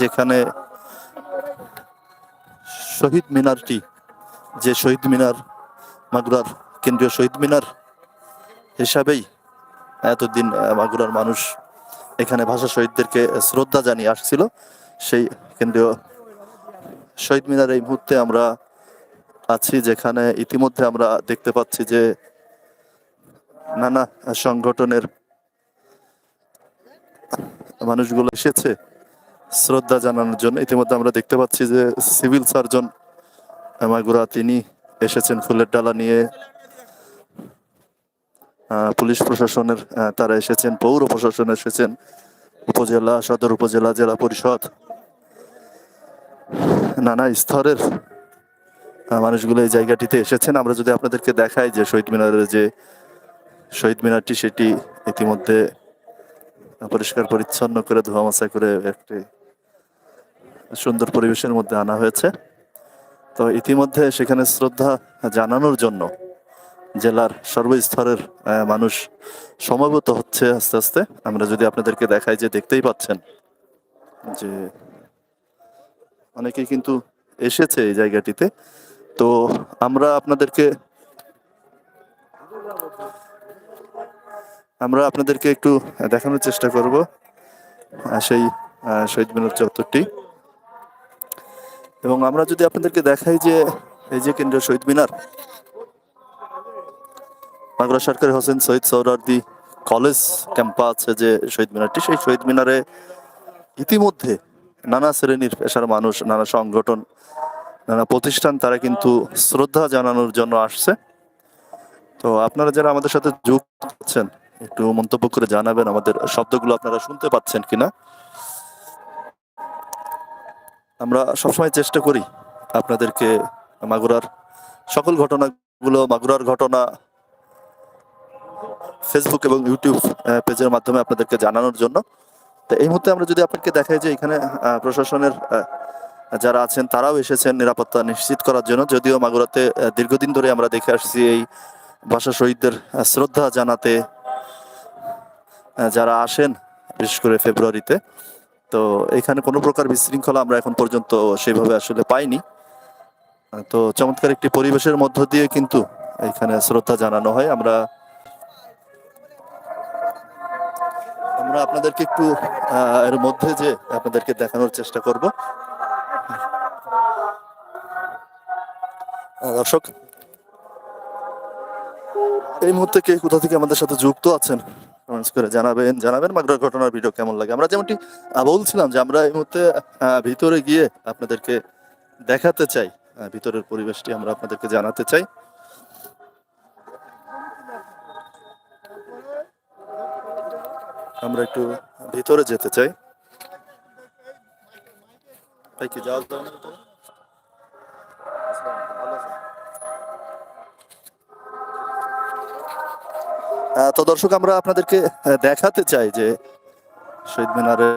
যেখানে শহীদ মিনারটি, যে শহীদ মিনার, মাগুরার কেন্দ্রীয় শহীদ মিনার হিসাবেই এতদিন মাগুরার মানুষ এখানে ভাষা শহীদদেরকে শ্রদ্ধা জানিয়ে আসছিল। সেই কেন্দ্রীয় শহীদ মিনার এই মুহূর্তে আমরা আছি, যেখানে ইতিমধ্যে আমরা দেখতে পাচ্ছি যে নানা সংগঠনের মানুষগুলো এসেছে। শ্রদ্ধা জানানোর জন্য। ইতিমধ্যে আমরা দেখতে পাচ্ছি যে সিভিল সার্জন মাগুরা তিনি এসেছেন ফুলের ডালা নিয়ে। পুলিশ প্রশাসনের তারা এসেছেন, পৌর প্রশাসন এসেছেন, উপজেলা, সদর উপজেলা, জেলা পরিষদ। নানা স্তরের মানুষগুলো এই জায়গাটিতে এসেছেন। আমরা যদি আপনাদেরকে দেখাই যে শহীদ মিনারের যে শহীদ মিনারটি, সেটি ইতিমধ্যে পরিষ্কার, পরিচ্ছন্ন করে ধোয়া মোছা করে একটি সুন্দর পরিবেশের মধ্যে আনা হয়েছে। তো ইতিমধ্যে সেখানে শ্রদ্ধা জানানোর জন্য জেলার সর্বস্তরের মানুষ সমবেত হচ্ছে আস্তে আস্তে। আমরা যদি আপনাদেরকে দেখাই যে দেখতেই পাচ্ছেন যে অনেকেই কিন্তু এসেছে এই জায়গাটিতে। তো আমরা আপনাদেরকে আমরা আপনাদেরকে একটু দেখানোর চেষ্টা করব সেই শহীদ মিনার চত্বরটি। এবং আমরা যদি আপনাদেরকে দেখাই যে এই যে কেন্দ্রীয় শহীদ মিনার, মাগুরা সরকারি হোসেন শহীদ সৌরার্দি কলেজ ক্যাম্পাসে যে শহীদ মিনারটি, সেই শহীদ মিনারে ইতিমধ্যে নানা শ্রেণির পেশার মানুষ, নানা সংগঠন, নানা প্রতিষ্ঠান, তারা কিন্তু শ্রদ্ধা জানানোর জন্য আসছে। তো আপনারা যারা আমাদের সাথে যুক্ত আছেন, একটু মন্তব্য করে জানাবেন আমাদের শব্দগুলো আপনারা শুনতে পাচ্ছেন কিনা। আমরা সবসময় চেষ্টা করি আপনাদেরকে মাগুরার সকল ঘটনাগুলো, মাগুরার ঘটনা ফেসবুক এবং ইউটিউব পেজের মাধ্যমে আপনাদেরকে জানানোর জন্য। তো এই মুহূর্তে আমরা যদি আপনাকে দেখাই যে এখানে প্রশাসনের যারা আছেন, তারাও এসেছেন নিরাপত্তা নিশ্চিত করার জন্য। যদিও মাগুরাতে দীর্ঘদিন ধরে আমরা দেখে আসছি এই ভাষা শহীদদের শ্রদ্ধা জানাতে যারা আসেন, বিশেষ করে ফেব্রুয়ারিতে। তো এখানে কোনো প্রকার বিশৃঙ্খলা আমরা এখন পর্যন্ত সেইভাবে আসলে পাইনি। তো চমৎকার একটি পরিবেশের মধ্য দিয়ে কিন্তু এখানে শ্রদ্ধা জানানো হয়। আমরা আমরা আপনাদেরকে একটু এর মধ্যে যে আপনাদেরকে দেখানোর চেষ্টা করব। দর্শক, এই মুহূর্তে কে কোথা থেকে আমাদের সাথে যুক্ত আছেন? কমেন্টস করে জানাবেন জানাবেন মাগরার ঘটনার ভিডিও কেমন লাগে? আমরা যেমনটি বলছিলাম যে আমরা এই মুহূর্তে ভিতরে গিয়ে আপনাদেরকে দেখাতে চাই ভিতরের পরিবেশটি আমরা আপনাদেরকে জানাতে চাই। আমরা একটু ভিতরে যেতে চাই। ভাই কি যাওয়া তো দর্শক আমরা আপনাদেরকে দেখাতে চাই যে শহীদ মিনারে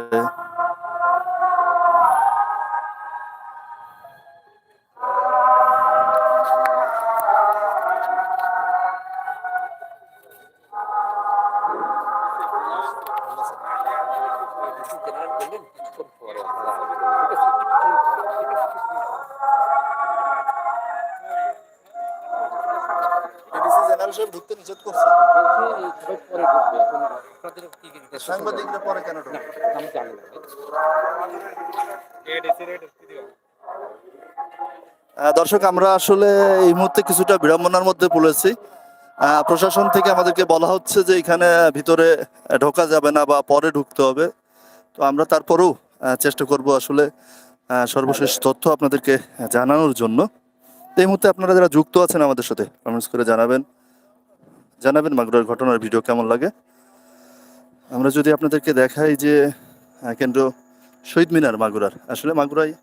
ঢুকতে নিষেধ করছে। সাংবাদিকরা পরে কেন দর্শক, আমরা আসলে এই মুহূর্তে কিছুটা বিড়ম্বনার মধ্যে পড়েছি। প্রশাসন থেকে আমাদেরকে বলা হচ্ছে যে এখানে ভিতরে ঢোকা যাবে না বা পরে ঢুকতে হবে। তো আমরা তারপরেও চেষ্টা করব আসলে সর্বশেষ তথ্য আপনাদেরকে জানানোর জন্য। এই মুহূর্তে আপনারা যারা যুক্ত আছেন আমাদের সাথে, কমেন্টস করে জানাবেন। জানাবেন মাগুরার ঘটনার ভিডিও কেমন লাগে। আমরা যদি আপনাদেরকে দেখাই যে কেন্দ্র শহীদ মিনার মাগুরার। আসলে মাগুরায়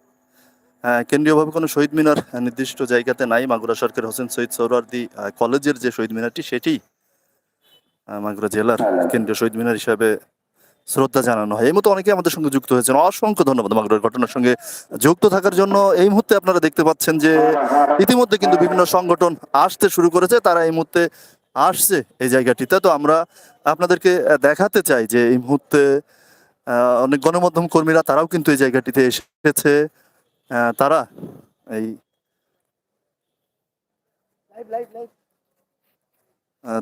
কেন্দ্রীয়ভাবে কোনো শহীদ মিনার নির্দিষ্ট জায়গাতে নাই। মাগুরা সরকার হোসেন শহীদ সৌরার্দি কলেজের যে শহীদ মিনারটি, সেটি মাগুরা জেলার কেন্দ্রীয় শহীদ মিনার হিসাবে শ্রদ্ধা জানানো হয়। এই মতো অনেকে আমাদের সঙ্গে যুক্ত হয়েছেন। অসংখ্য ধন্যবাদ মাগুরার ঘটনার সঙ্গে যুক্ত থাকার জন্য। এই মুহূর্তে আপনারা দেখতে পাচ্ছেন যে, ইতিমধ্যে কিন্তু বিভিন্ন সংগঠন আসতে শুরু করেছে। তারা এই মুহূর্তে আসছে এই জায়গাটিতে। তো আমরা আপনাদেরকে দেখাতে চাই যে এই মুহূর্তে অনেক গণমাধ্যম কর্মীরা তারাও কিন্তু এই জায়গাটিতে এসেছে। তারা এই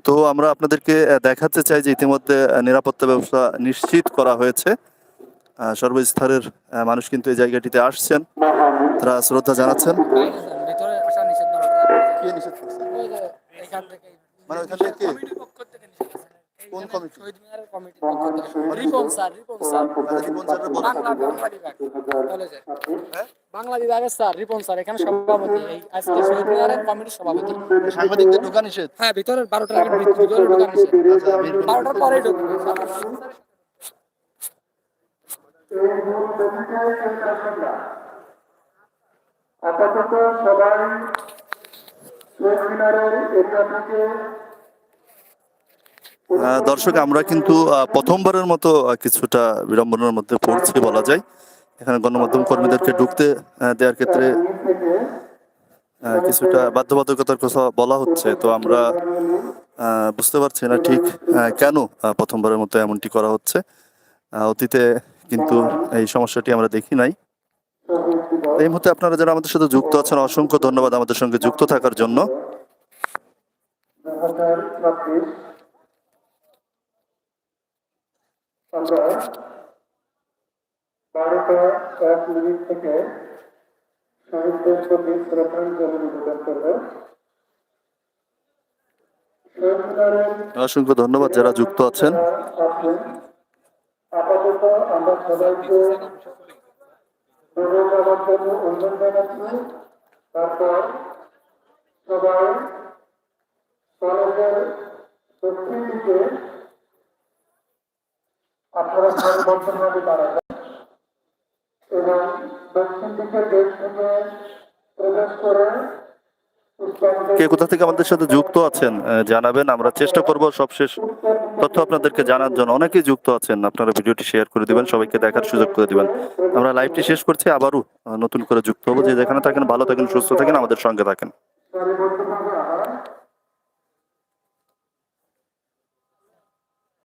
তো আমরা আপনাদেরকে দেখাতে চাই যে ইতিমধ্যে নিরাপত্তা ব্যবস্থা নিশ্চিত করা হয়েছে। সর্বস্তরের মানুষ কিন্তু এই জায়গাটিতে আসছেন। তারা শ্রদ্ধা জানাচ্ছেন। থেকে মানে ওইখান থেকে। কোন কমিটি? শহীদ মিনারের কমিটির পক্ষ থেকে। Ripon sir Ripon sir. Ripon স্যারের বাংলা বাংলা বিভাগ কলেজের হ্যাঁ? বাংলা বিভাগের স্যার রিপন স্যার এখানে সভাপতি। এই আজকে শহীদ মিনারের কমিটির সভাপতি। সাংবাদিকদের ঢোকা নিষেধ? হ্যাঁ ভিতরে বারোটার আগে ভিতরে ঢোকা নিষেধ। আচ্ছা, এরকম- বারোটার পরেই ঢুকবে। আপাতত সবাই দর্শক, আমরা কিন্তু প্রথমবারের মতো কিছুটা বিড়ম্বনার মধ্যে পড়ছি বলা যায়। এখানে গণমাধ্যম কর্মীদেরকে ঢুকতে দেওয়ার ক্ষেত্রে কিছুটা বাধ্যবাধকতার কথা বলা হচ্ছে। তো আমরা বুঝতে পারছি না ঠিক কেন প্রথমবারের মতো এমনটি করা হচ্ছে। অতীতে কিন্তু এই সমস্যাটি আমরা দেখি নাই। এই মুহূর্তে আপনারা যারা আমাদের সাথে যুক্ত আছেন অসংখ্য ধন্যবাদ আমাদের সঙ্গে যুক্ত থাকার জন্য। মিনিট থেকে অসংখ্য ধন্যবাদ যারা যুক্ত আছেন। আছেন। আপাতত আমরা সবাইকে তারপর সবাই সড়কের দক্ষিণ দিকে আপনারা সারিবদ্ধভাবে দাঁড়াবেন এবং দক্ষিণ দিকে দেশ থেকে প্রবেশ করে কে কোথা থেকে আমাদের সাথে যুক্ত আছেন জানাবেন। আমরা চেষ্টা করব সবশেষ তথ্য আপনাদেরকে জানার জন্য। অনেকেই যুক্ত আছেন, আপনারা ভিডিওটি শেয়ার করে দিবেন, সবাইকে দেখার সুযোগ করে দিবেন। আমরা লাইভটি শেষ করছি, আবারও নতুন করে যুক্ত হব। যে যেখানে থাকেন, ভালো থাকেন, সুস্থ থাকেন, আমাদের সঙ্গে থাকেন।